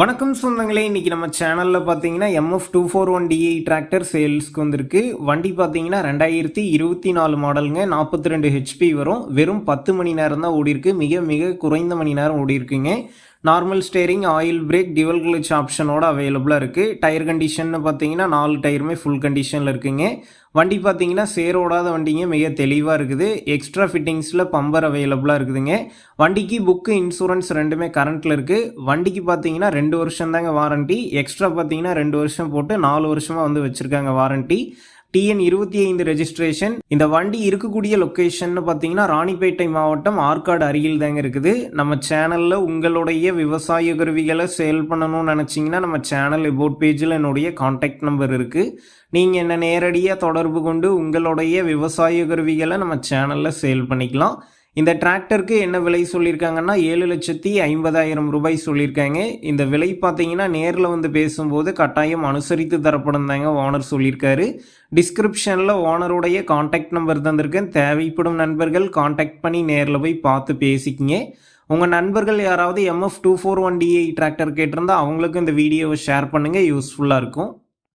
வணக்கம் சொந்தங்களே இன்னைக்கு நம்ம சேனலில் பார்த்தீங்கன்னா MF two four one DI tractor சேல்ஸ்க்கு வந்திருக்கு. வண்டி பார்த்தீங்கன்னா ரெண்டாயிரத்தி இருபத்தி நாலு மாடலுங்க நாற்பத்தி ரெண்டு ஹெச்பி வரும். வெறும் பத்து மணி நேரம் தான் ஓடிருக்கு மிக மிக குறைந்த மணி நேரம் ஓடிருக்குங்க normal steering oil brake dual clutch ஆப்ஷனோட அவைலபிளாக இருக்குது டயர் கண்டிஷன் பார்த்தீங்கன்னா நாலு டயருமே ஃபுல் கண்டிஷனில் இருக்குங்க. வண்டி பார்த்தீங்கன்னா சேரோடாத வண்டிங்க மிக தெளிவாக இருக்குது. எக்ஸ்ட்ரா ஃபிட்டிங்ஸில் பம்பர் அவைலபிளாக இருக்குதுங்க. வண்டிக்கு புக்கு இன்சூரன்ஸ் ரெண்டுமே கரண்ட்டில் இருக்குது வண்டிக்கு பார்த்தீங்கன்னா ரெண்டு வருஷம் தாங்க வாரண்ட்டி எக்ஸ்ட்ரா பார்த்தீங்கன்னா ரெண்டு வருஷம் போட்டு நாலு வருஷமாக வந்து வச்சுருக்காங்க வாரண்ட்டி டிஎன் இருபத்தி ஐந்து ரெஜிஸ்ட்ரேஷன் இந்த வண்டி இருக்கக்கூடிய லொக்கேஷன் பார்த்தீங்கன்னா ராணிப்பேட்டை மாவட்டம் ஆற்காடு அருகில் தாங்க இருக்குது. நம்ம சேனலில் உங்களுடைய விவசாய கருவிகளை சேல் பண்ணணும்னு நினச்சிங்கன்னா நம்ம சேனல் எபோட் பேஜில் என்னுடைய காண்டாக்ட் நம்பர் இருக்குது நீங்கள் என்ன நேரடியாக தொடர்பு கொண்டு உங்களுடைய விவசாய கருவிகளை நம்ம சேனலில் சேல் பண்ணிக்கலாம். இந்த டிராக்டருக்கு என்ன விலை சொல்லியிருக்காங்கன்னா ஏழு லட்சத்தி ஐம்பதாயிரம் ரூபாய் சொல்லியிருக்காங்க. இந்த விலை பார்த்தீங்கன்னா நேரில் வந்து பேசும்போது கட்டாயம் அனுசரித்து தரப்படும் தாங்க ஓனர் சொல்லியிருக்காரு. டிஸ்கிரிப்ஷனில் ஓனருடைய காண்டாக்ட் நம்பர் தந்திருக்கேன். தேவைப்படும் நண்பர்கள் காண்டாக்ட் பண்ணி நேரில் போய் பார்த்து பேசிக்கிங்க. உங்கள் நண்பர்கள் யாராவது MF two four one DI tractor கேட்டிருந்தா அவங்களுக்கும் இந்த வீடியோவை ஷேர் பண்ணுங்கள் யூஸ்ஃபுல்லாக இருக்கும்.